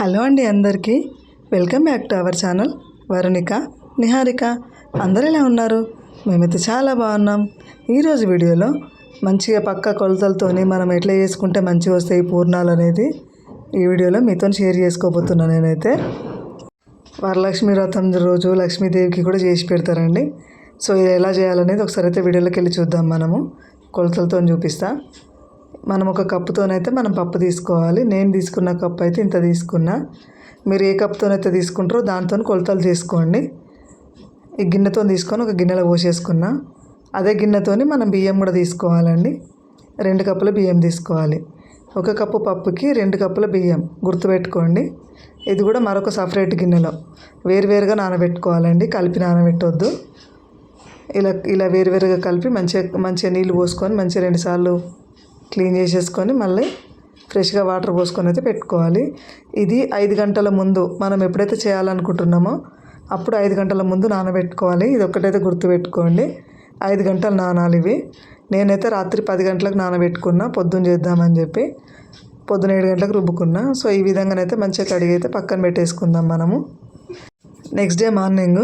Hello అండి అందరికీ. Welcome back to our channel Varunika Niharika. అందరు ఎలా ఉన్నారు? మేమైతే చాలా బాగున్నాం. ఈరోజు వీడియోలో మంచిగా పక్క కొలతలతోని మనం ఎట్లా చేసుకుంటే మంచిగా వస్తాయి పూర్ణాలు అనేది ఈ వీడియోలో మీతో షేర్ చేసుకోబోతున్నాను నేనైతే. వరలక్ష్మి వ్రతం రోజు లక్ష్మీదేవికి కూడా చేసి పెడతారండి. సో ఇది ఎలా చేయాలనేది ఒకసారి అయితే వీడియోలోకి వెళ్ళి చూద్దాం మనము. కొలతలతో చూపిస్తాను మనం ఒక కప్పుతోనైతే మనం పప్పు తీసుకోవాలి. నేను తీసుకున్న కప్పు అయితే ఇంత తీసుకున్నా. మీరు ఏ కప్పుతోనైతే తీసుకుంటారో దాంతో కొలతలు తీసుకోండి ఈ గిన్నెతో తీసుకొని ఒక గిన్నెలో పోసేసుకున్నా. అదే గిన్నెతోని మనం బియ్యం కూడా తీసుకోవాలండి. రెండు కప్పుల బియ్యం తీసుకోవాలి. ఒక కప్పు పప్పుకి రెండు కప్పుల బియ్యం గుర్తుపెట్టుకోండి. ఇది కూడా మరొక సపరేట్ గిన్నెలో. వేరువేరుగా నానబెట్టుకోవాలండి. కలిపి నానబెట్టొద్దు. ఇలా ఇలా వేరువేరుగా కలిపి మంచిగా మంచిగా నీళ్ళు పోసుకొని మంచిగా రెండుసార్లు క్లీన్ చేసేసుకొని మళ్ళీ ఫ్రెష్గా వాటర్ పోసుకొని అయితే పెట్టుకోవాలి. ఇది ఐదు గంటల ముందు మనం ఎప్పుడైతే చేయాలనుకుంటున్నామో అప్పుడు ఐదు గంటల ముందు నానబెట్టుకోవాలి. ఇది ఒక్కటైతే గుర్తుపెట్టుకోండి. ఐదు గంటలు నానాలి ఇవి. నేనైతే రాత్రి పది గంటలకు నానబెట్టుకున్నా పొద్దున్న చేద్దామని చెప్పి పొద్దున ఏడు గంటలకు రుబ్బుకున్నా. సో ఈ విధంగానైతే మంచిగా కడిగి అయితే పక్కన పెట్టేసుకుందాం మనము. నెక్స్ట్ డే మార్నింగ్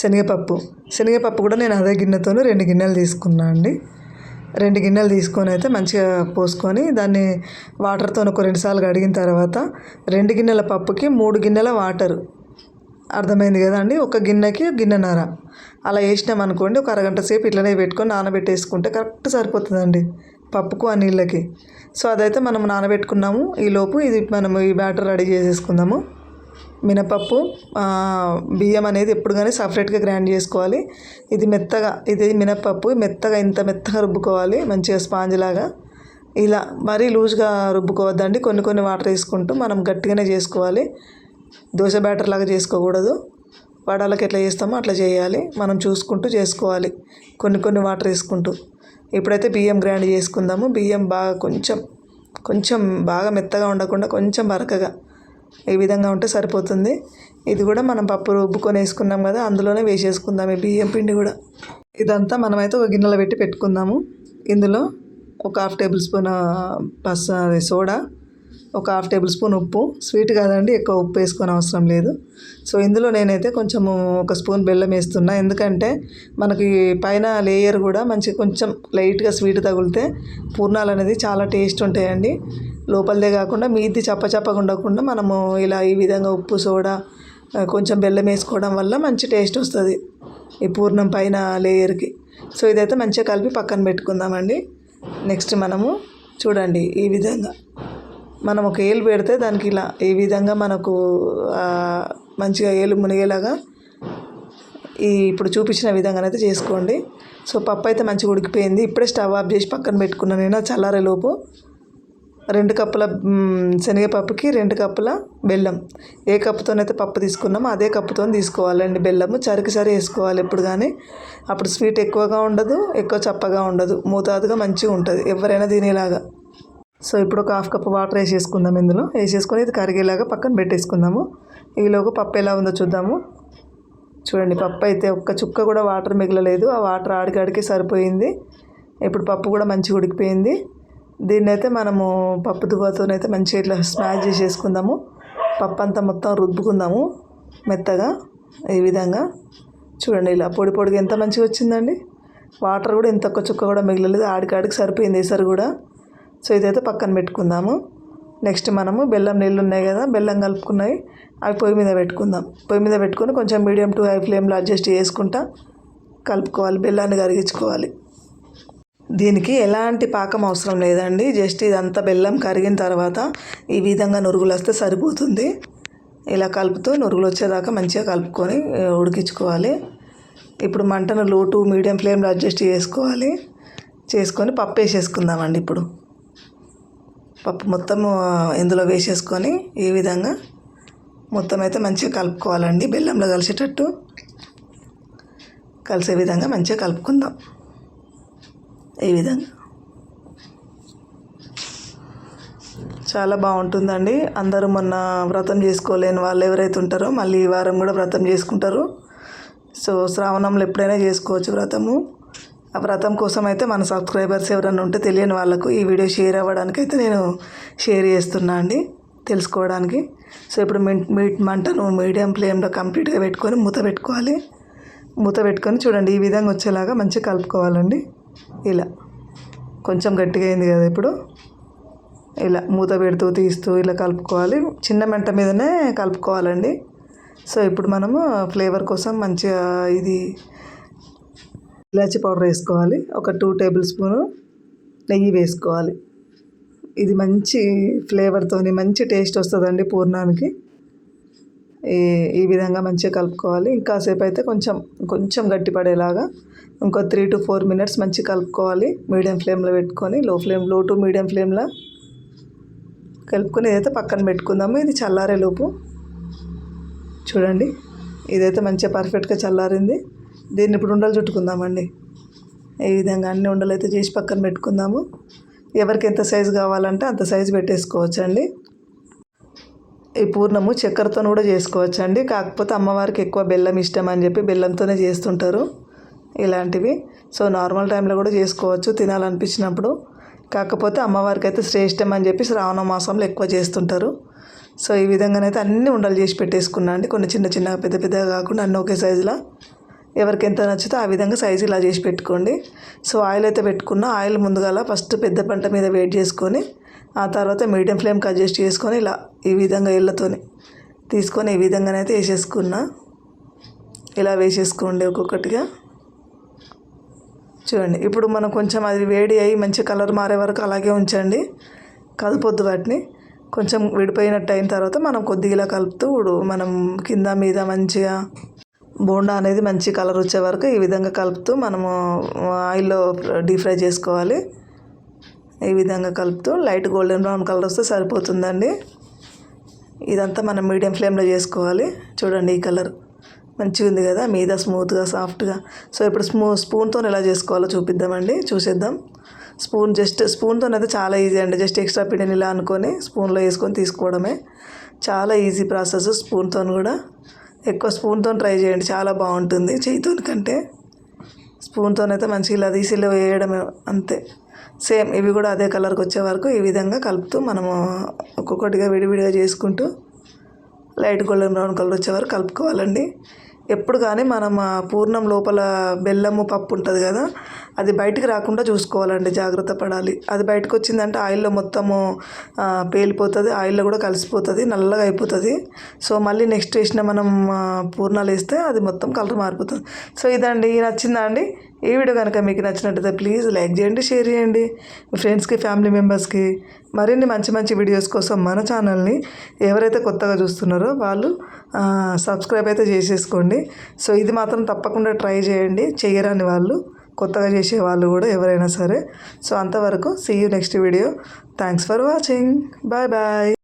శనగపప్పు. శనగపప్పు కూడా నేను అదే గిన్నెతో రెండు గిన్నెలు తీసుకున్నా అండి. రెండు గిన్నెలు తీసుకొని అయితే మంచిగా పోసుకొని దాన్ని వాటర్తో ఒక రెండుసార్లు కడిగిన తర్వాత రెండు గిన్నెల పప్పుకి మూడు గిన్నెల వాటర్. అర్థమైంది కదా అండి? ఒక గిన్నెకి గిన్నెన్నర అలా వేసినాం అనుకోండి ఒక అరగంట సేపు ఇట్లనే పెట్టుకొని నానబెట్టేసుకుంటే కరెక్ట్ సరిపోతుందండి పప్పుకు ఆ నీళ్ళకి. సో అదైతే మనం నానబెట్టుకున్నాము. ఈ లోపు ఇది మనం ఈ బ్యాటర్ రెడీ చేసేసుకుందాము. మినపప్పు బియ్యం అనేది ఎప్పుడు కానీ సపరేట్గా గ్రైండ్ చేసుకోవాలి. ఇది మెత్తగా ఇది మినపప్పు మెత్తగా ఇంత మెత్తగా రుబ్బుకోవాలి. మంచిగా స్పాంజ్ లాగా. ఇలా మరీ లూజ్గా రుబ్బుకోవద్దండి. కొన్ని కొన్ని వాటర్ వేసుకుంటూ మనం గట్టిగానే చేసుకోవాలి. దోశ బ్యాటర్ లాగా చేసుకోకూడదు. వడాలకు ఎట్లా చేస్తామో అట్లా చేయాలి. మనం చూసుకుంటూ చేసుకోవాలి. కొన్ని కొన్ని వాటర్ వేసుకుంటూ. ఇప్పుడైతే బియ్యం గ్రైండ్ చేసుకుందాము. బియ్యం బాగా కొంచెం కొంచెం బాగా మెత్తగా ఉండకుండా కొంచెం బరకగా. ఈ విధంగా ఉంటే సరిపోతుంది. ఇది కూడా మనం పప్పు రుబ్బుకొని వేసుకున్నాం కదా అందులోనే వేసేసుకుందాం ఈ బియ్యం పిండి కూడా. ఇదంతా మనమైతే ఒక గిన్నెలో పెట్టి పెట్టుకుందాము. ఇందులో ఒక హాఫ్ టేబుల్ స్పూన్ పస సోడా ఒక హాఫ్ టేబుల్ స్పూన్ ఉప్పు. స్వీట్ కాదండి ఎక్కువ ఉప్పు వేసుకొని అవసరం లేదు. సో ఇందులో నేనైతే కొంచెము ఒక స్పూన్ బెల్లం వేస్తున్నా. ఎందుకంటే మనకి పైన లేయర్ కూడా మంచి కొంచెం లైట్గా స్వీట్ తగిలితే పూర్ణాలు అనేది చాలా టేస్ట్ ఉంటాయండి. లోపలదే కాకుండా మీది చప్పచప్పగా ఉండకుండా మనము ఇలా ఈ విధంగా ఉప్పు సోడా కొంచెం బెల్లం వేసుకోవడం వల్ల మంచి టేస్ట్ వస్తుంది ఈ పూర్ణం పైన లేయర్కి. సో ఇదైతే మంచిగా కలిపి పక్కన పెట్టుకుందామండి. నెక్స్ట్ మనము చూడండి ఈ విధంగా. మనం ఒక ఏలు పెడితే దానికి ఇలా ఈ విధంగా మనకు మంచిగా ఏలు మునిగేలాగా ఈ ఇప్పుడు చూపించిన విధంగానైతే చేసుకోండి. సో పప్పు అయితే మంచిగా ఉడికిపోయింది. ఇప్పుడే స్టవ్ ఆఫ్ చేసి పక్కన పెట్టుకున్నాను నేను అది చల్లారేలోపు. రెండు కప్పుల శనగపప్పుకి రెండు కప్పుల బెల్లం. ఏ కప్పుతోనైతే పప్పు తీసుకున్నామో అదే కప్పుతో తీసుకోవాలండి బెల్లము. చరికి సరి వేసుకోవాలి ఎప్పుడు కానీ. అప్పుడు స్వీట్ ఎక్కువగా ఉండదు ఎక్కువ చప్పగా ఉండదు. మోతాదుగా మంచిగా ఉంటుంది ఎవరైనా తినేలాగా. సో ఇప్పుడు ఒక హాఫ్ కప్ వాటర్ వేసేసుకుందాం ఇందులో. వేసేసుకొని ఇది కరిగేలాగా పక్కన పెట్టేసుకుందాము. ఈలోగా పప్పు ఎలా ఉందో చూద్దాము. చూడండి పప్పు అయితే ఒక్క చుక్క కూడా వాటర్ మిగలలేదు. ఆ వాటర్ ఆడికాడికి సరిపోయింది. ఇప్పుడు పప్పు కూడా మంచిగా ఉడికిపోయింది. దీన్ని అయితే మనము పప్పు దువ్వతోనైతే మంచిగా ఇట్లా స్మాష్ చేసేసుకుందాము. పప్పు అంతా మొత్తం రుబ్బుకుందాము మెత్తగా ఈ విధంగా. చూడండి ఇలా పొడి పొడిగా ఎంత మంచిగా వచ్చిందండి. వాటర్ కూడా ఎంత ఒక్క చుక్క కూడా మిగలలేదు. ఆడికాడికి సరిపోయింది ఈసారి కూడా. సో ఇదైతే పక్కన పెట్టుకుందాము. నెక్స్ట్ మనము బెల్లం నీళ్ళు ఉన్నాయి కదా బెల్లం కలుపుకున్నవి అవి పొయ్యి మీద పెట్టుకుందాం. పొయ్యి మీద పెట్టుకొని కొంచెం మీడియం టు హై ఫ్లేమ్లో అడ్జస్ట్ చేసుకుంటా కలుపుకోవాలి బెల్లాన్ని కరిగించుకోవాలి. దీనికి ఎలాంటి పాకం అవసరం లేదండి. జస్ట్ ఇదంతా బెల్లం కరిగిన తర్వాత ఈ విధంగా నురుగులు వస్తే సరిపోతుంది. ఇలా కలుపుతూ నురుగులు వచ్చేదాకా మంచిగా కలుపుకొని ఉడికించుకోవాలి. ఇప్పుడు మంటను లో టు మీడియం ఫ్లేమ్లో అడ్జస్ట్ చేసుకోవాలి. చేసుకొని పప్పు వేసేసుకుందామండి ఇప్పుడు. పప్పు మొత్తం ఇందులో వేసేసుకొని ఈ విధంగా మొత్తం అయితే మంచిగా కలుపుకోవాలండి. బెల్లంలో కలిసేటట్టు కలిసే విధంగా మంచిగా కలుపుకుందాం. ఈ విధంగా. చాలా బాగుంటుందండి. అందరూ మొన్న వ్రతం చేసుకోలేని వాళ్ళు ఎవరైతే ఉంటారో మళ్ళీ ఈ వారం కూడా వ్రతం చేసుకుంటారు. సో శ్రావణంలో ఎప్పుడైనా చేసుకోవచ్చు వ్రతము. ఆ వ్రతం కోసం అయితే మన సబ్స్క్రైబర్స్ ఎవరైనా ఉంటే తెలియని వాళ్ళకు ఈ వీడియో షేర్ అవ్వడానికి అయితే నేను షేర్ చేస్తున్నా అండి తెలుసుకోవడానికి. సో ఇప్పుడు మింట్ మీట్ మంటను మీడియం ఫ్లేమ్లో కంప్లీట్గా పెట్టుకొని మూత పెట్టుకోవాలి. మూత పెట్టుకొని చూడండి ఈ విధంగా వచ్చేలాగా మంచిగా కలుపుకోవాలండి. ఇలా. కొంచెం గట్టిగా అయింది కదా ఇప్పుడు. ఇలా మూత పెడుతూ తీస్తూ ఇలా కలుపుకోవాలి. చిన్న మంట మీదనే కలుపుకోవాలండి. సో ఇప్పుడు మనము ఫ్లేవర్ కోసం మంచిగా ఇది ఇలాచి పౌడర్ వేసుకోవాలి. ఒక టూ టేబుల్ స్పూను నెయ్యి వేసుకోవాలి. ఇది మంచి ఫ్లేవర్తోని మంచి టేస్ట్ వస్తుందండి పూర్ణానికి. ఈ ఈ విధంగా మంచిగా కలుపుకోవాలి. ఇంకాసేపు అయితే కొంచెం కొంచెం గట్టిపడేలాగా ఇంకో త్రీ టు ఫోర్ మినిట్స్ మంచిగా కలుపుకోవాలి. మీడియం ఫ్లేమ్లో పెట్టుకొని లో ఫ్లేమ్లో టు మీడియం ఫ్లేమ్లో కలుపుకొని ఇదైతే పక్కన పెట్టుకుందాము ఇది చల్లారే లోపు చూడండి. ఇదైతే మంచిగా పర్ఫెక్ట్గా చల్లారింది. దీన్ని ఇప్పుడు ఉండలు చుట్టుకుందామండి. ఈ విధంగా అన్ని ఉండలు అయితే చేసి పక్కన పెట్టుకుందాము. ఎవరికి ఎంత సైజు కావాలంటే అంత సైజు పెట్టేసుకోవచ్చు అండి ఈ పూర్ణము చక్కెరతో కూడా చేసుకోవచ్చు అండి కాకపోతే అమ్మవారికి ఎక్కువ బెల్లం ఇష్టం అని చెప్పి బెల్లంతోనే చేస్తుంటారు ఇలాంటివి. సో నార్మల్ టైంలో కూడా చేసుకోవచ్చు తినాలనిపించినప్పుడు. కాకపోతే అమ్మవారికి అయితే శ్రేష్టం అని చెప్పి శ్రావణ మాసంలో ఎక్కువ చేస్తుంటారు. సో ఈ విధంగానైతే అన్ని ఉండలు చేసి పెట్టేసుకున్నా అండి. కొన్ని చిన్న చిన్న పెద్ద పెద్దగా కాకుండా అన్నీ ఒకే సైజులో ఎవరికి ఎంత నచ్చితే ఆ విధంగా సైజు ఇలా చేసి పెట్టుకోండి. సో ఆయిల్ అయితే పెట్టుకున్న ఆయిల్ ముందుగా ఫస్ట్ పెద్ద పంట మీద వెయిట్ చేసుకొని ఆ తర్వాత మీడియం ఫ్లేమ్కి అడ్జస్ట్ చేసుకొని ఇలా ఈ విధంగా ఇళ్ళతోని తీసుకొని ఈ విధంగానైతే వేసేసుకున్నా. ఇలా వేసేసుకోండి ఒక్కొక్కటిగా. చూడండి ఇప్పుడు మనం కొంచెం అది వేడి అయ్యి మంచి కలర్ మారే వరకు అలాగే ఉంచండి. కలపొద్దు వాటిని. కొంచెం విడిపోయినట్టు అయిన తర్వాత మనం కొద్దిగా ఇలా కలుపుతూ మనం కింద మీద మంచిగా బోండా అనేది మంచి కలర్ వచ్చే వరకు ఈ విధంగా కలుపుతూ మనము ఆయిల్లో డీప్ ఫ్రై చేసుకోవాలి. ఈ విధంగా కలుపుతూ లైట్ గోల్డెన్ బ్రౌన్ కలర్ వస్తే సరిపోతుందండి. ఇదంతా మనం మీడియం ఫ్లేమ్లో చేసుకోవాలి. చూడండి ఈ కలర్ మంచిగా ఉంది కదా మీద స్మూత్గా సాఫ్ట్గా. సో ఇప్పుడు స్మూ స్పూన్తో ఎలా చేసుకోవాలో చూపిద్దామండి. చూసేద్దాం. స్పూన్ జస్ట్ స్పూన్తో అయితే చాలా ఈజీ అండి. జస్ట్ ఎక్స్ట్రా పిండిని ఇలా అనుకొని స్పూన్లో వేసుకొని తీసుకోవడమే. చాలా ఈజీ ప్రాసెస్ స్పూన్తో కూడా. ఎక్కువ స్పూన్తో ట్రై చేయండి చాలా బాగుంటుంది. చేయితో కంటే స్పూన్తోనైతే మంచిగా ఇలా తీసి ఇలా వేయడమే అంతే. సేమ్ ఇవి కూడా అదే కలర్కి వచ్చే వరకు ఈ విధంగా కలుపుతూ మనము ఒక్కొక్కటిగా విడివిడిగా చేసుకుంటూ లైట్ గోల్డెన్ బ్రౌన్ కలర్ వచ్చే వరకు కలుపుకోవాలండి. ఎప్పుడు కానీ మనం పూర్ణం లోపల బెల్లము పప్పు ఉంటుంది కదా అది బయటికి రాకుండా చూసుకోవాలండి జాగ్రత్త పడాలి. అది బయటకు వచ్చిందంటే ఆయిల్లో మొత్తము పేలిపోతుంది ఆయిల్లో కూడా కలిసిపోతుంది నల్లగా అయిపోతుంది. సో మళ్ళీ నెక్స్ట్ వేసిన మనం పూర్ణాలు వేస్తే అది మొత్తం కలర్ మారిపోతుంది. సో ఇదండి నచ్చిందా అండి? ఈ వీడియో కనుక మీకు నచ్చినట్టయితే ప్లీజ్ లైక్ చేయండి షేర్ చేయండి. మీ ఫ్రెండ్స్కి ఫ్యామిలీ మెంబర్స్కి మరిన్ని మంచి మంచి వీడియోస్ కోసం మన ఛానల్ని ఎవరైతే కొత్తగా చూస్తున్నారో వాళ్ళు సబ్స్క్రైబ్ అయితే చేసేసుకోండి. సో ఇది మాత్రం తప్పకుండా ట్రై చేయండి. చేయరాని వాళ్ళు కొత్తగా చేసే వాళ్ళు కూడా ఎవరైనా సరే. సో అంతవరకు see you next video thanks for watching bye bye